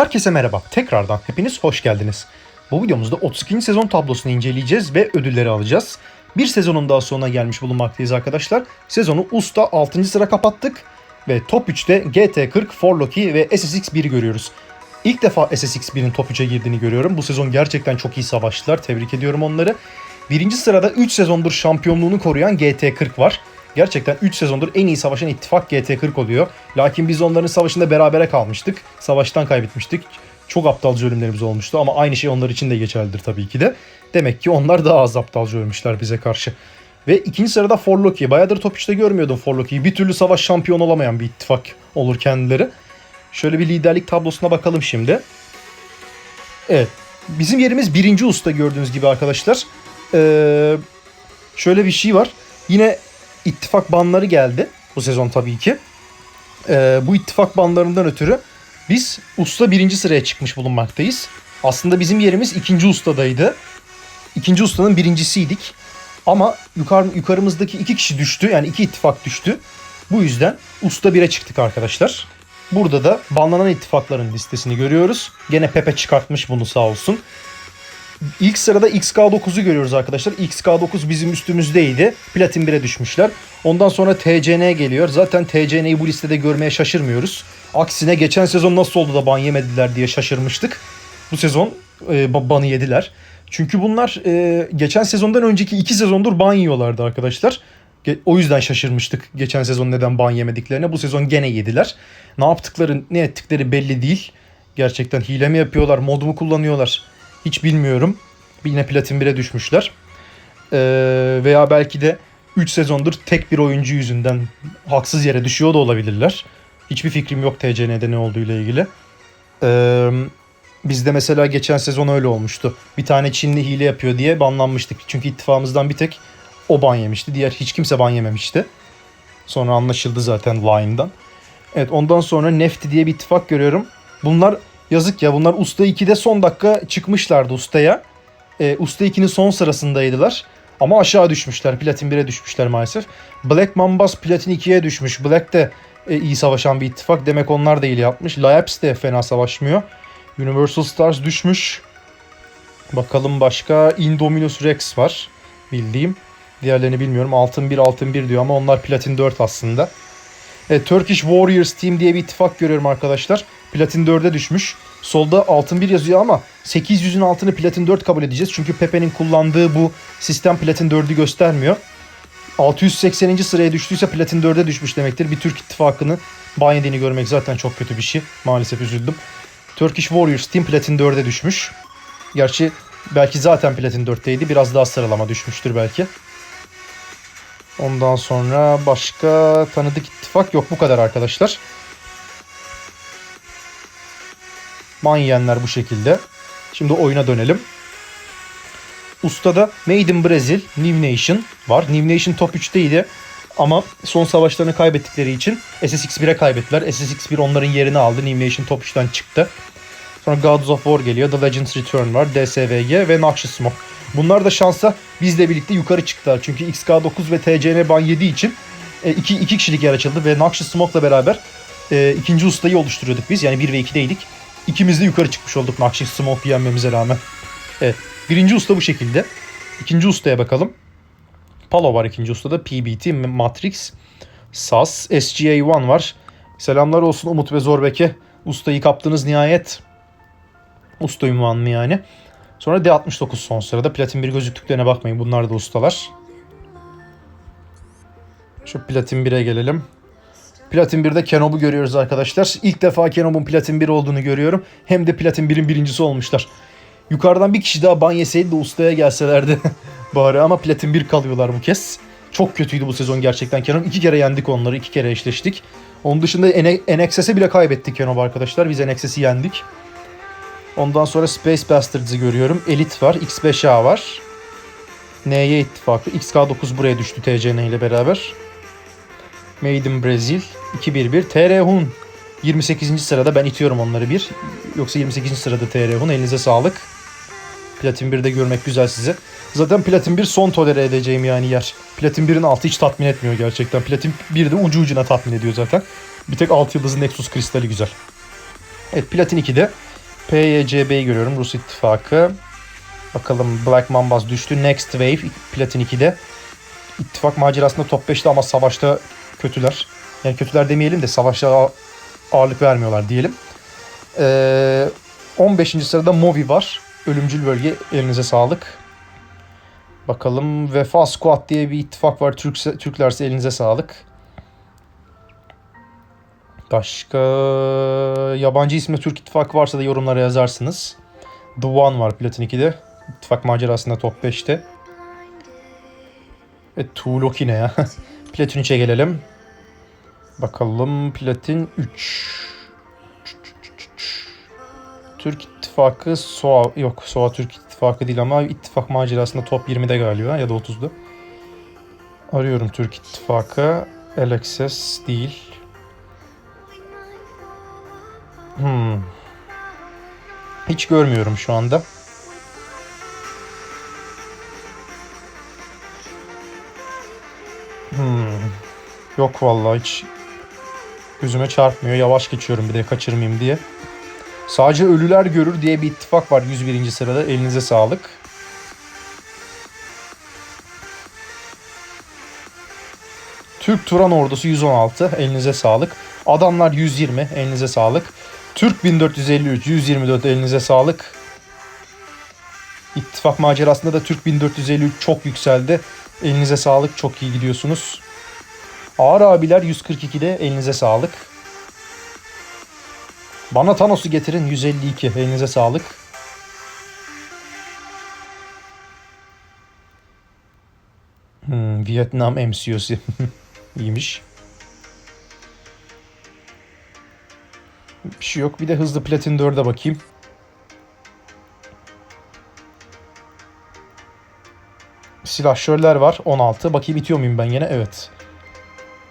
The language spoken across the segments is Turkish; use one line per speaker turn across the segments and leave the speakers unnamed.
Herkese merhaba. Tekrardan hepiniz hoş geldiniz. Bu videomuzda 32. sezon tablosunu inceleyeceğiz ve ödülleri alacağız. Bir sezonun daha sonuna gelmiş bulunmaktayız arkadaşlar. Sezonu Usta 6. sıra kapattık ve top 3'te GT40, Forloki ve SSX1'i görüyoruz. İlk defa SSX1'in top 3'e girdiğini görüyorum. Bu sezon gerçekten çok iyi savaştılar. Tebrik ediyorum onları. Birinci sırada 3 sezondur şampiyonluğunu koruyan GT40 var. Gerçekten 3 sezondur en iyi savaşan ittifak GT40 oluyor. Lakin biz onların savaşında berabere kalmıştık. Savaştan kaybetmiştik. Çok aptalca ölümlerimiz olmuştu ama aynı şey onlar için de geçerlidir tabii ki de. Demek ki onlar daha az aptalca ölmüşler bize karşı. Ve ikinci sırada Forloki. Bayağıdır top 3'te görmüyordum Forloki'yi. Bir türlü savaş şampiyon olamayan bir ittifak olur kendileri. Şöyle bir liderlik tablosuna bakalım şimdi. Evet. Bizim yerimiz birinci usta gördüğünüz gibi arkadaşlar. Ee, şöyle bir şey var. Yine ittifak banları geldi bu sezon tabii ki. Ee, bu ittifak banlarından ötürü biz usta birinci sıraya çıkmış bulunmaktayız. Aslında bizim yerimiz ikinci ustadaydı. İkinci ustanın birincisiydik. Ama yukarı, yukarımızdaki iki kişi düştü. Yani iki ittifak düştü. Bu yüzden usta 1'e çıktık arkadaşlar. Burada da banlanan ittifakların listesini görüyoruz. Gene Pepe çıkartmış bunu sağ olsun. İlk sırada XK9'u görüyoruz arkadaşlar. XK9 bizim üstümüzdeydi. Platin 1'e düşmüşler. Ondan sonra TCN geliyor. Zaten TCN'yi bu listede görmeye şaşırmıyoruz. Aksine geçen sezon nasıl oldu da ban yemediler diye şaşırmıştık. Bu sezon e, banı yediler. Çünkü bunlar e, geçen sezondan önceki iki sezondur ban yiyorlardı arkadaşlar. O yüzden şaşırmıştık geçen sezon neden ban yemediklerine. Bu sezon gene yediler. Ne yaptıkları, ne ettikleri belli değil. Gerçekten hile mi yapıyorlar, mod mu kullanıyorlar? Hiç bilmiyorum. Yine platin 1'e düşmüşler. Ee, veya belki de 3 sezondur tek bir oyuncu yüzünden haksız yere düşüyor da olabilirler. Hiçbir fikrim yok TCN'de ne olduğu ile ilgili. Ee, bizde mesela geçen sezon öyle olmuştu. Bir tane Çinli hile yapıyor diye banlanmıştık. Çünkü ittifakımızdan bir tek o ban yemişti. Diğer hiç kimse ban yememişti. Sonra anlaşıldı zaten Line'dan. Evet ondan sonra Nefti diye bir ittifak görüyorum. Bunlar yazık ya bunlar Usta 2'de son dakika çıkmışlardı Usta'ya. Ee, Usta 2'nin son sırasındaydılar. Ama aşağı düşmüşler. Platin 1'e düşmüşler maalesef. Black Mambas Platin 2'ye düşmüş. Black de e, iyi savaşan bir ittifak. Demek onlar da iyi yapmış. Layaps de fena savaşmıyor. Universal Stars düşmüş. Bakalım başka. Indominus Rex var. Bildiğim. Diğerlerini bilmiyorum. Altın 1 altın 1 diyor ama onlar platin 4 aslında. E, Turkish Warriors Team diye bir ittifak görüyorum arkadaşlar. Platin 4'e düşmüş. Solda altın 1 yazıyor ama 800'ün altını platin 4 kabul edeceğiz. Çünkü Pepe'nin kullandığı bu sistem platin 4'ü göstermiyor. 680. sıraya düştüyse platin 4'e düşmüş demektir. Bir Türk ittifakını ban yediğini görmek zaten çok kötü bir şey. Maalesef üzüldüm. Turkish Warriors Team platin 4'e düşmüş. Gerçi belki zaten platin 4'teydi. Biraz daha sıralama düşmüştür belki. Ondan sonra başka tanıdık ittifak yok. Bu kadar arkadaşlar. Man yiyenler bu şekilde. Şimdi oyuna dönelim. Ustada Made in Brazil, New Nation var. New Nation top 3'teydi. Ama son savaşlarını kaybettikleri için SSX1'e kaybettiler. SSX1 onların yerini aldı. New Nation top 3'ten çıktı. Sonra Gods of War geliyor. The Legends Return var. DSVG ve Noxious Smoke. Bunlar da şansa bizle birlikte yukarı çıktılar. Çünkü XK9 ve TCN ban yediği için e, iki, iki kişilik yer açıldı ve Noxious Smoke'la beraber e, ikinci ustayı oluşturuyorduk biz. Yani 1 ve 2'deydik. İkimiz de yukarı çıkmış olduk Noxious Smoke yenmemize rağmen. Evet. Birinci usta bu şekilde. İkinci ustaya bakalım. Palo var ikinci ustada. PBT, Matrix, SAS, SGA1 var. Selamlar olsun Umut ve Zorbek'e. Ustayı kaptınız nihayet. Usta ünvanını yani. Sonra D69 son sırada. Platin 1 gözüktüklerine bakmayın. Bunlar da ustalar. Şu Platin 1'e gelelim. Platin 1'de Kenob'u görüyoruz arkadaşlar. İlk defa Kenob'un Platin 1 olduğunu görüyorum. Hem de Platin 1'in birincisi olmuşlar. Yukarıdan bir kişi daha ban yeseydi de ustaya gelselerdi bari ama Platin 1 kalıyorlar bu kez. Çok kötüydü bu sezon gerçekten Kenob. İki kere yendik onları. iki kere eşleştik. Onun dışında NXS'e bile kaybettik Kenob arkadaşlar. Biz NXS'i yendik. Ondan sonra Space Bastards'ı görüyorum. Elite var. X5A var. NY ittifakı. XK9 buraya düştü TCN ile beraber. Made in Brazil 2-1-1. TR Hun 28. sırada. Ben itiyorum onları bir. Yoksa 28. sırada TR Hun. Elinize sağlık. Platin 1'de görmek güzel size. Zaten Platin 1 son tolere edeceğim yani yer. Platin 1'in altı hiç tatmin etmiyor gerçekten. Platin 1 de ucu ucuna tatmin ediyor zaten. Bir tek 6 yıldızın Nexus kristali güzel. Evet Platin 2'de PYCB'yi görüyorum. Rus ittifakı. Bakalım Black Mambas düştü. Next Wave Platin 2'de. İttifak macerasında top 5'te ama savaşta kötüler. Yani kötüler demeyelim de savaşta ağ- ağırlık vermiyorlar diyelim. Ee, 15. sırada Movi var. Ölümcül bölge. Elinize sağlık. Bakalım Vefa Squad diye bir ittifak var. Türk, Türklerse elinize sağlık. Başka yabancı isimde Türk ittifakı varsa da yorumlara yazarsınız. The One var Platin 2'de. İttifak macerasında top 5'te. Ve Tuğloki ne ya? Platin 3'e gelelim. Bakalım Platin 3. Türk ittifakı SOA yok SOA Türk ittifakı değil ama ittifak macerasında top 20'de galiba ya da 30'da. Arıyorum Türk ittifakı. Alexis değil. Hmm. Hiç görmüyorum şu anda. Yok vallahi hiç gözüme çarpmıyor. Yavaş geçiyorum bir de kaçırmayayım diye. Sadece ölüler görür diye bir ittifak var 101. sırada. Elinize sağlık. Türk Turan ordusu 116. Elinize sağlık. Adamlar 120. Elinize sağlık. Türk 1453 124 elinize sağlık. İttifak macerasında da Türk 1453 çok yükseldi. Elinize sağlık. Çok iyi gidiyorsunuz. Ağır abiler 142'de elinize sağlık. Bana Thanos'u getirin 152 elinize sağlık. Hmm, Vietnam MCO'su iyiymiş. Bir şey yok. Bir de hızlı platin 4'e bakayım. Silahşörler var 16. Bakayım bitiyor muyum ben yine? Evet.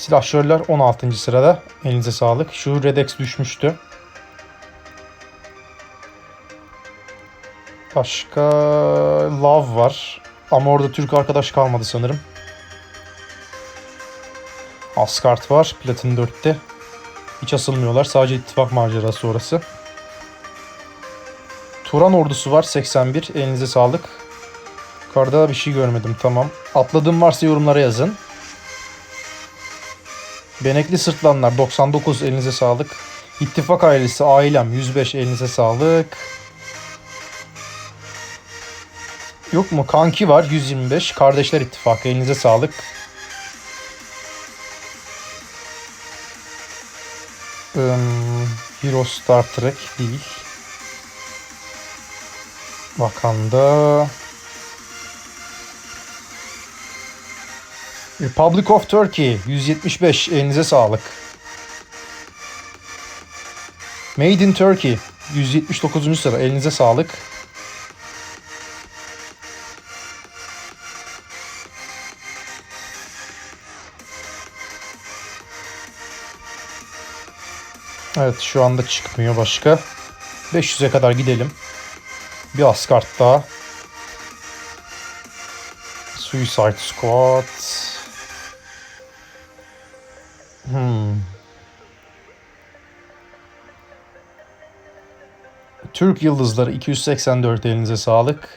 Silahşörler 16. sırada. Elinize sağlık. Şu Redex düşmüştü. Başka Love var. Ama orada Türk arkadaş kalmadı sanırım. Asgard var. Platin 4'te. Hiç asılmıyorlar. Sadece ittifak macerası orası. Turan ordusu var 81. Elinize sağlık. Yukarıda bir şey görmedim. Tamam. Atladığım varsa yorumlara yazın. Benekli sırtlanlar 99. Elinize sağlık. İttifak ailesi ailem 105. Elinize sağlık. Yok mu? Kanki var 125. Kardeşler ittifakı. Elinize sağlık. Um, Hero Star Trek değil. Wakanda. Republic of Turkey 175 elinize sağlık. Made in Turkey 179. sıra elinize sağlık. Evet şu anda çıkmıyor başka. 500'e kadar gidelim. Bir Asgard daha. Suicide Squad. Hmm. Türk Yıldızları 284 elinize sağlık.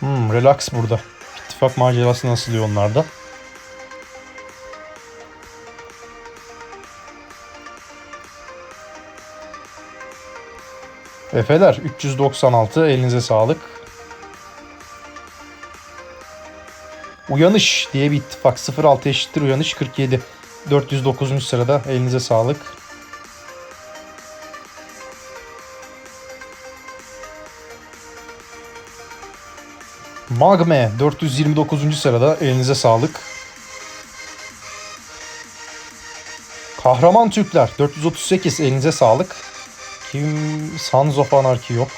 Hmm, relax burada. İttifak macerası nasıl onlarda? Efeler 396 elinize sağlık. Uyanış diye bir ittifak 06 eşittir uyanış 47. 409. sırada elinize sağlık. Magme 429. sırada elinize sağlık. Kahraman Türkler 438 elinize sağlık bakayım. Sons of Anarchy yok.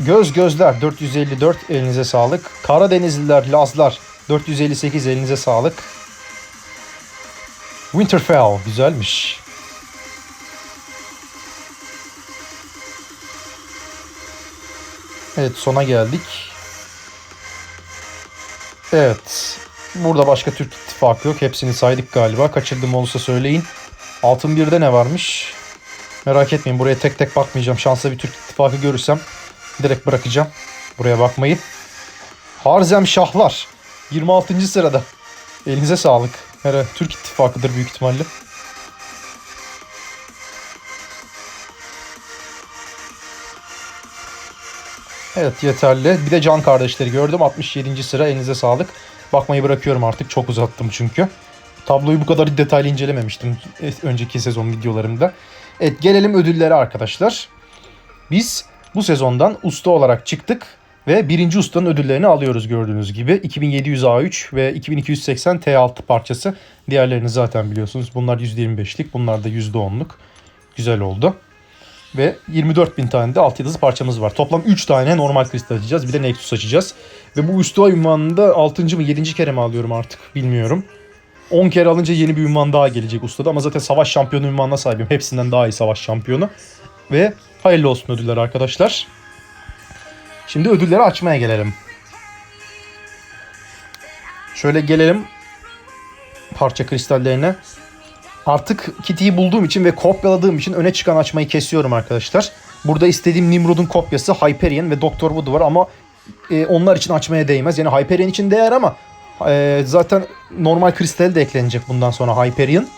Göz Gözler 454 elinize sağlık. Karadenizliler Lazlar 458 elinize sağlık. Winterfell güzelmiş. Evet sona geldik. Evet. Burada başka Türk ittifakı yok. Hepsini saydık galiba. Kaçırdım olursa söyleyin. Altın birde ne varmış? Merak etmeyin buraya tek tek bakmayacağım. Şansla bir Türk ittifakı görürsem direkt bırakacağım. Buraya bakmayı. Harzem Şahlar. 26. sırada. Elinize sağlık. Herhalde Türk ittifakıdır büyük ihtimalle. Evet yeterli. Bir de Can kardeşleri gördüm. 67. sıra elinize sağlık. Bakmayı bırakıyorum artık. Çok uzattım çünkü. Tabloyu bu kadar detaylı incelememiştim önceki sezon videolarımda. Evet gelelim ödüllere arkadaşlar. Biz bu sezondan usta olarak çıktık ve birinci ustanın ödüllerini alıyoruz gördüğünüz gibi. 2700 A3 ve 2280 T6 parçası. Diğerlerini zaten biliyorsunuz. Bunlar %25'lik, bunlar da %10'luk. Güzel oldu. Ve 24.000 tane de alt yıldız parçamız var. Toplam 3 tane normal kristal açacağız. Bir de Nexus açacağız. Ve bu usta ünvanında 6. mı 7. kere mi alıyorum artık bilmiyorum. 10 kere alınca yeni bir ünvan daha gelecek ustada ama zaten savaş şampiyonu ünvanına sahibim. Hepsinden daha iyi savaş şampiyonu. Ve hayırlı olsun ödüller arkadaşlar. Şimdi ödülleri açmaya gelelim. Şöyle gelelim parça kristallerine. Artık Kitty'yi bulduğum için ve kopyaladığım için öne çıkan açmayı kesiyorum arkadaşlar. Burada istediğim Nimrod'un kopyası Hyperion ve Doctor Wood var ama e, onlar için açmaya değmez. Yani Hyperion için değer ama e, zaten normal kristal de eklenecek bundan sonra Hyperion.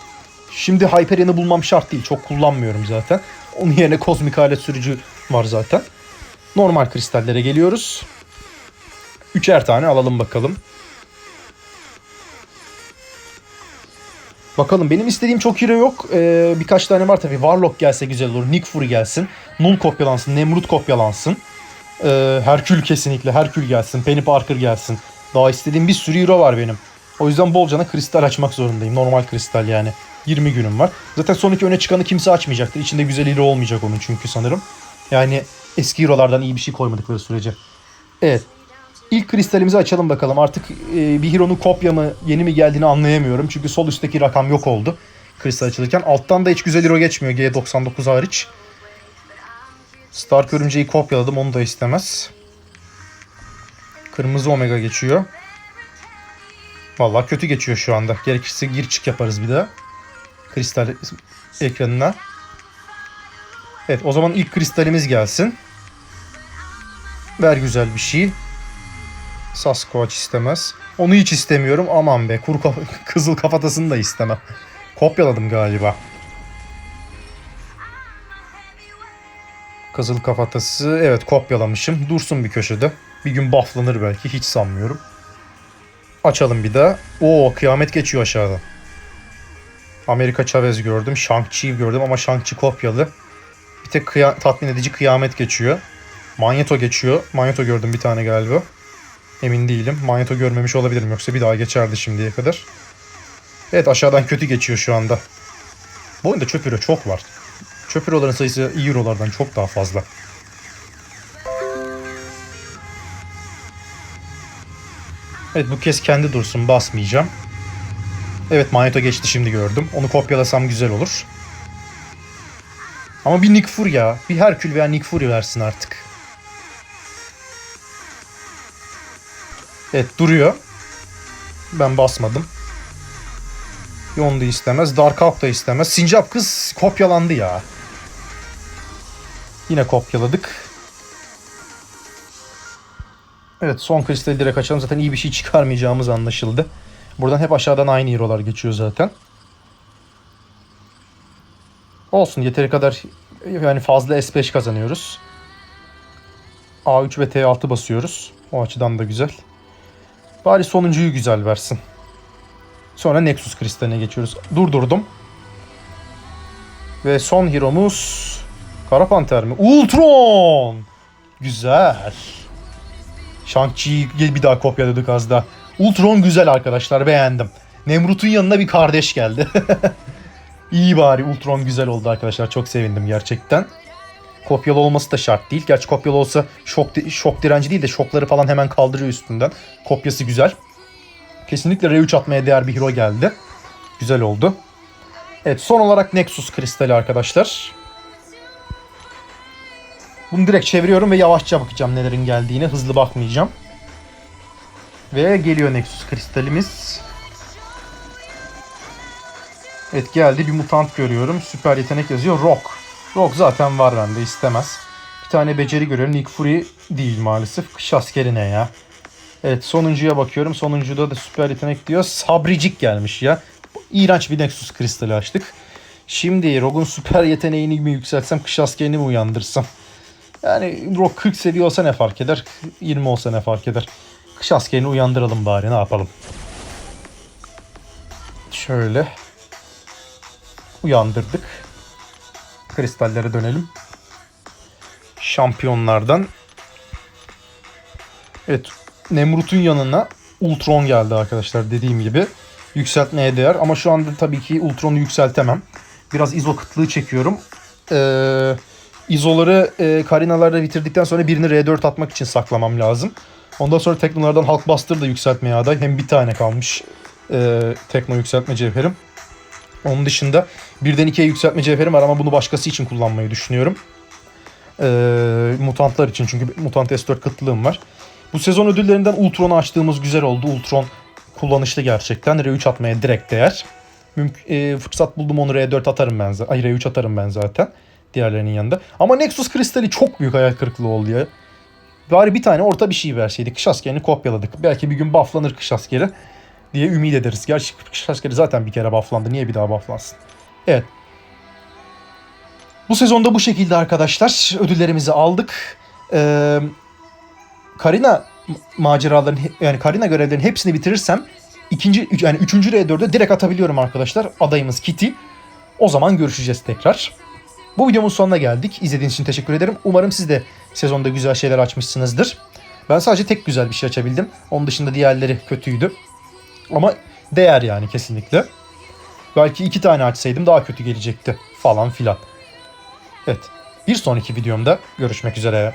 Şimdi Hyperion'ı bulmam şart değil. Çok kullanmıyorum zaten. Onun yerine kozmik alet sürücü var zaten. Normal kristallere geliyoruz. Üçer tane alalım bakalım. Bakalım benim istediğim çok hero yok. Ee, birkaç tane var tabii. Warlock gelse güzel olur. Nick Fury gelsin. Null kopyalansın. Nemrut kopyalansın. Ee, Herkül kesinlikle. Herkül gelsin. Penny Parker gelsin. Daha istediğim bir sürü hero var benim. O yüzden bolcana kristal açmak zorundayım. Normal kristal yani. 20 günüm var. Zaten son iki öne çıkanı kimse açmayacaktır. İçinde güzel hero olmayacak onun çünkü sanırım. Yani eski hero'lardan iyi bir şey koymadıkları sürece. Evet. İlk kristalimizi açalım bakalım. Artık e, bir hero'nun kopya mı yeni mi geldiğini anlayamıyorum. Çünkü sol üstteki rakam yok oldu. Kristal açılırken. Alttan da hiç güzel hero geçmiyor G99 hariç. Stark örümceği kopyaladım onu da istemez. Kırmızı omega geçiyor. Vallahi kötü geçiyor şu anda. Gerekirse gir çık yaparız bir daha. Kristal ekranına. Evet o zaman ilk kristalimiz gelsin. Ver güzel bir şey. Sasquatch istemez. Onu hiç istemiyorum. Aman be. Kuru kafa, kızıl kafatasını da istemem. Kopyaladım galiba. Kızıl kafatası. Evet kopyalamışım. Dursun bir köşede. Bir gün bufflanır belki. Hiç sanmıyorum. Açalım bir daha. Oo kıyamet geçiyor aşağıda. Amerika Chavez gördüm. Shang-Chi gördüm ama Shang-Chi kopyalı. Bir tek kıya- tatmin edici kıyamet geçiyor. Magneto geçiyor. Magneto gördüm bir tane galiba. Emin değilim. Magneto görmemiş olabilirim. Yoksa bir daha geçerdi şimdiye kadar. Evet aşağıdan kötü geçiyor şu anda. Bu oyunda çöp çok var. Çöp sayısı iyi çok daha fazla. Evet bu kez kendi dursun basmayacağım. Evet Magneto geçti şimdi gördüm. Onu kopyalasam güzel olur. Ama bir Nick Fury ya. Bir Herkül veya Nick Fury versin artık. Evet duruyor. Ben basmadım. Yon da istemez. Dark Hawk da istemez. Sincap kız kopyalandı ya. Yine kopyaladık. Evet son kristali direkt açalım. Zaten iyi bir şey çıkarmayacağımız anlaşıldı. Buradan hep aşağıdan aynı hero'lar geçiyor zaten. Olsun yeteri kadar yani fazla S5 kazanıyoruz. A3 ve T6 basıyoruz. O açıdan da güzel. Bari sonuncuyu güzel versin. Sonra Nexus kristaline geçiyoruz. Durdurdum. Ve son hero'muz Kara Panter mi? Ultron! Güzel. Shang-Chi'yi bir daha kopyaladık az da. Ultron güzel arkadaşlar beğendim. Nemrut'un yanına bir kardeş geldi. İyi bari Ultron güzel oldu arkadaşlar. Çok sevindim gerçekten. Kopyalı olması da şart değil. Gerçi kopyalı olsa şok, di- şok direnci değil de şokları falan hemen kaldırıyor üstünden. Kopyası güzel. Kesinlikle R3 atmaya değer bir hero geldi. Güzel oldu. Evet son olarak Nexus kristali arkadaşlar. Bunu direkt çeviriyorum ve yavaşça bakacağım nelerin geldiğine. Hızlı bakmayacağım. Ve geliyor Nexus kristalimiz. Evet geldi bir mutant görüyorum. Süper yetenek yazıyor. Rock. Rock zaten var bende istemez. Bir tane beceri görüyorum. Nick Fury değil maalesef. Kış askeri ne ya? Evet sonuncuya bakıyorum. Sonuncuda da süper yetenek diyor. Sabricik gelmiş ya. İğrenç bir Nexus kristali açtık. Şimdi Rogue'un süper yeteneğini mi yükseltsem kış askerini mi uyandırsam? Yani Rogue 40 seviye olsa ne fark eder? 20 olsa ne fark eder? Kış askerini uyandıralım bari ne yapalım? Şöyle. Uyandırdık. Kristallere dönelim. Şampiyonlardan. Evet. Nemrut'un yanına Ultron geldi arkadaşlar dediğim gibi. Yükseltmeye değer ama şu anda tabii ki Ultron'u yükseltemem. Biraz izo kıtlığı çekiyorum. Ee, izoları e, Karina'larda bitirdikten sonra birini R4 atmak için saklamam lazım. Ondan sonra Teknolardan Hulkbuster da yükseltmeye aday. Hem bir tane kalmış e, Tekno yükseltme cevherim. Onun dışında birden ikiye yükseltme cevherim var ama bunu başkası için kullanmayı düşünüyorum. Ee, mutantlar için çünkü mutant S4 kıtlığım var. Bu sezon ödüllerinden Ultron'u açtığımız güzel oldu. Ultron kullanışlı gerçekten. R3 atmaya direkt değer. Mümk- e, fırsat buldum onu R4 atarım ben. Ay R3 atarım ben zaten. Diğerlerinin yanında. Ama Nexus kristali çok büyük hayal kırıklığı oldu ya. Bari bir tane orta bir şey verseydik. Kış askerini kopyaladık. Belki bir gün bufflanır kış askeri diye ümit ederiz. Gerçi kış askeri zaten bir kere bufflandı. Niye bir daha bufflansın? Evet. Bu sezonda bu şekilde arkadaşlar. Ödüllerimizi aldık. Ee, Karina maceraların yani Karina görevlerinin hepsini bitirirsem ikinci yani üçüncü R4'e direkt atabiliyorum arkadaşlar. Adayımız Kitty. O zaman görüşeceğiz tekrar. Bu videomun sonuna geldik. İzlediğiniz için teşekkür ederim. Umarım siz de sezonda güzel şeyler açmışsınızdır. Ben sadece tek güzel bir şey açabildim. Onun dışında diğerleri kötüydü. Ama değer yani kesinlikle. Belki iki tane açsaydım daha kötü gelecekti falan filan. Evet. Bir sonraki videomda görüşmek üzere.